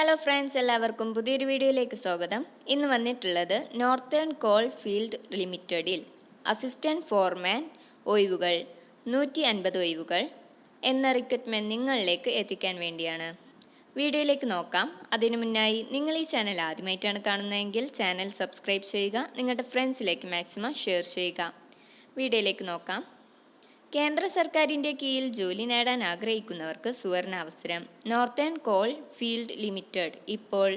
Hello friends എല്ലാവർക്കും പുതിയൊരു വീഡിയോയിലേക്ക് സ്വാഗതം. ഇന്ന് വന്നിട്ടുള്ളത് നോർത്തേൺ കോൾ ഫീൽഡ് ലിമിറ്റഡിൽ അസിസ്റ്റന്റ് ഫോർമാൻ ഒഴിവുകൾ നൂറ്റി അൻപത് ഒഴിവുകൾ എന്ന റിക്രൂട്ട്മെന്റ് നിങ്ങളിലേക്ക് എത്തിക്കാൻ വേണ്ടിയാണ്. വീഡിയോയിലേക്ക് നോക്കാം. അതിനു മുന്നായി നിങ്ങൾ ഈ ചാനൽ ആദ്യമായിട്ടാണ് കാണുന്നതെങ്കിൽ ചാനൽ സബ്സ്ക്രൈബ് ചെയ്യുക നിങ്ങളുടെ ഫ്രണ്ട്സിലേക്ക് മാക്സിമം ഷെയർ ചെയ്യുക. വീഡിയോയിലേക്ക് നോക്കാം. കേന്ദ്ര സർക്കാരിന്റെ കീഴിൽ ജോലി നേടാൻ ആഗ്രഹിക്കുന്നവർക്ക് സുവർണ അവസരം നോർത്തേൺ കോൾ ഫീൽഡ് ലിമിറ്റഡ് ഇപ്പോൾ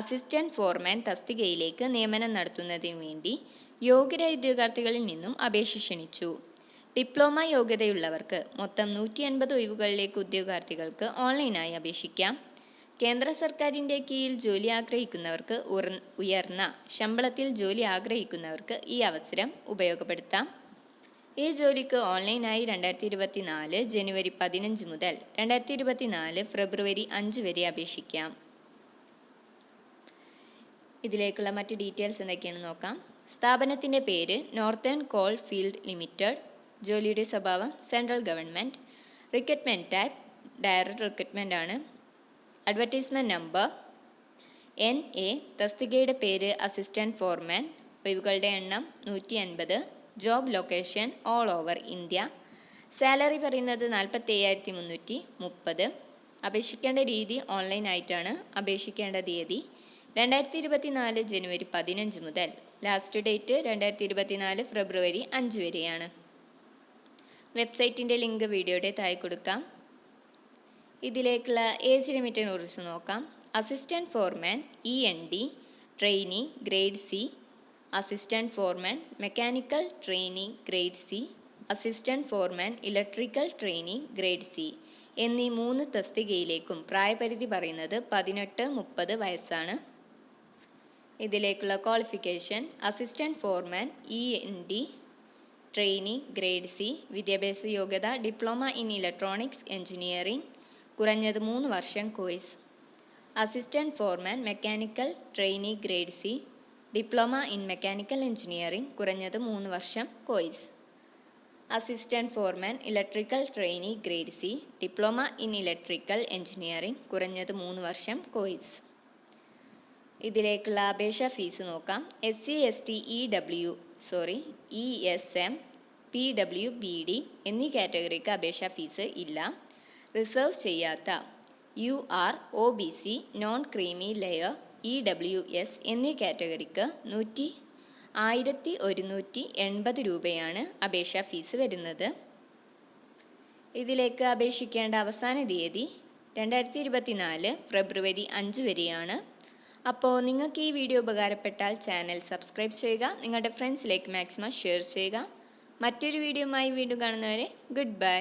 അസിസ്റ്റന്റ് ഫോർമാൻ തസ്തികയിലേക്ക് നിയമനം നടത്തുന്നതിന് വേണ്ടി യോഗ്യരായ ഉദ്യോഗാർത്ഥികളിൽ നിന്നും അപേക്ഷ ക്ഷണിച്ചു. ഡിപ്ലോമ യോഗ്യതയുള്ളവർക്ക് മൊത്തം നൂറ്റി അൻപത് ഒഴിവുകളിലേക്ക് ഉദ്യോഗാർത്ഥികൾക്ക് ഓൺലൈനായി അപേക്ഷിക്കാം. കേന്ദ്ര സർക്കാരിന്റെ കീഴിൽ ജോലി ആഗ്രഹിക്കുന്നവർക്ക് ഉയർന്ന ശമ്പളത്തിൽ ജോലി ആഗ്രഹിക്കുന്നവർക്ക് ഈ അവസരം ഉപയോഗപ്പെടുത്താം. ഈ ജോലിക്ക് ഓൺലൈനായി രണ്ടായിരത്തി ഇരുപത്തി നാല് ജനുവരി പതിനഞ്ച് മുതൽ രണ്ടായിരത്തി ഇരുപത്തി നാല് ഫെബ്രുവരി അഞ്ച് വരെ അപേക്ഷിക്കാം. ഇതിലേക്കുള്ള മറ്റ് ഡീറ്റെയിൽസ് എന്തൊക്കെയാണെന്ന് നോക്കാം. സ്ഥാപനത്തിന്റെ പേര് നോർത്തേൺ കോൾ ഫീൽഡ് ലിമിറ്റഡ്. ജോലിയുടെ സ്വഭാവം central government. Recruitment type direct recruitment ആണ്. അഡ്വർടൈസ്മെന്റ് നമ്പർ എൻ എ തസ്തികയുടെ പേര് അസിസ്റ്റന്റ് ഫോർമാൻ. ഒഴിവുകളുടെ എണ്ണം നൂറ്റി അൻപത് job location all over India salary പറയുന്നത് നാൽപ്പത്തി അയ്യായിരത്തി മുന്നൂറ്റി മുപ്പത് അപേക്ഷിക്കേണ്ട രീതി ഓൺലൈൻ ആയിട്ടാണ് അപേക്ഷിക്കേണ്ട തീയതി. രണ്ടായിരത്തി ഇരുപത്തി നാല് ജനുവരി പതിനഞ്ച് മുതൽ. ലാസ്റ്റ് ഡേറ്റ് രണ്ടായിരത്തി ഇരുപത്തി നാല് ഫെബ്രുവരി അഞ്ച് വരെയാണ്. വെബ്സൈറ്റിന്റെ ലിങ്ക് വീഡിയോയുടെ താഴെ കൊടുക്കാം. ഇതിലേക്കുള്ള ഏജ് ലിമിറ്റിനെ കുറിച്ച് നോക്കാം. Assistant foreman E N D trainee grade C assistant foreman mechanical trainee grade C assistant foreman electrical trainee grade C എന്നീ മൂന്ന് തസ്തികയിലേക്കും പ്രായപരിധി പറയുന്നത് പതിനെട്ട് മുപ്പത് വയസ്സാണ്. ഇതിലേക്കുള്ള qualification assistant foreman E N D trainee grade C വിദ്യാഭ്യാസ യോഗ്യത ഡിപ്ലോമ ഇൻ ഇലക്ട്രോണിക്സ് എഞ്ചിനീയറിംഗ് കുറഞ്ഞത് മൂന്ന് വർഷം course. Assistant foreman mechanical trainee grade C diploma in mechanical engineering കുറഞ്ഞത് മൂന്ന് വർഷം course. Assistant foreman electrical trainee grade C. Diploma in electrical engineering കുറഞ്ഞത് മൂന്ന് വർഷം കോഴ്സ്. ഇതിലേക്കുള്ള അപേക്ഷാ ഫീസ് നോക്കാം. S C S T E W sorry E S M P W B D എന്നീ കാറ്റഗറിക്ക് അപേക്ഷാ ഫീസ് ഇല്ല. റിസർവ് ചെയ്യാത്ത U R O B C non creamy layer E W S എന്നീ കാറ്റഗറിക്ക് നൂറ്റി ആയിരത്തി ഒരുന്നൂറ്റി എൺപത് രൂപയാണ് അപേക്ഷാ ഫീസ് വരുന്നത്. ഇതിലേക്ക് അപേക്ഷിക്കേണ്ട അവസാന തീയതി രണ്ടായിരത്തി ഇരുപത്തി നാല് ഫെബ്രുവരി അഞ്ച് വരെയാണ്. അപ്പോൾ നിങ്ങൾക്ക് ഈ വീഡിയോ ഉപകാരപ്പെട്ടാൽ ചാനൽ സബ്സ്ക്രൈബ് ചെയ്യുക നിങ്ങളുടെ ഫ്രണ്ട്സിലേക്ക് മാക്സിമം ഷെയർ ചെയ്യുക. മറ്റൊരു വീഡിയോയുമായി വീണ്ടും കാണുന്നവരെ ഗുഡ് ബൈ.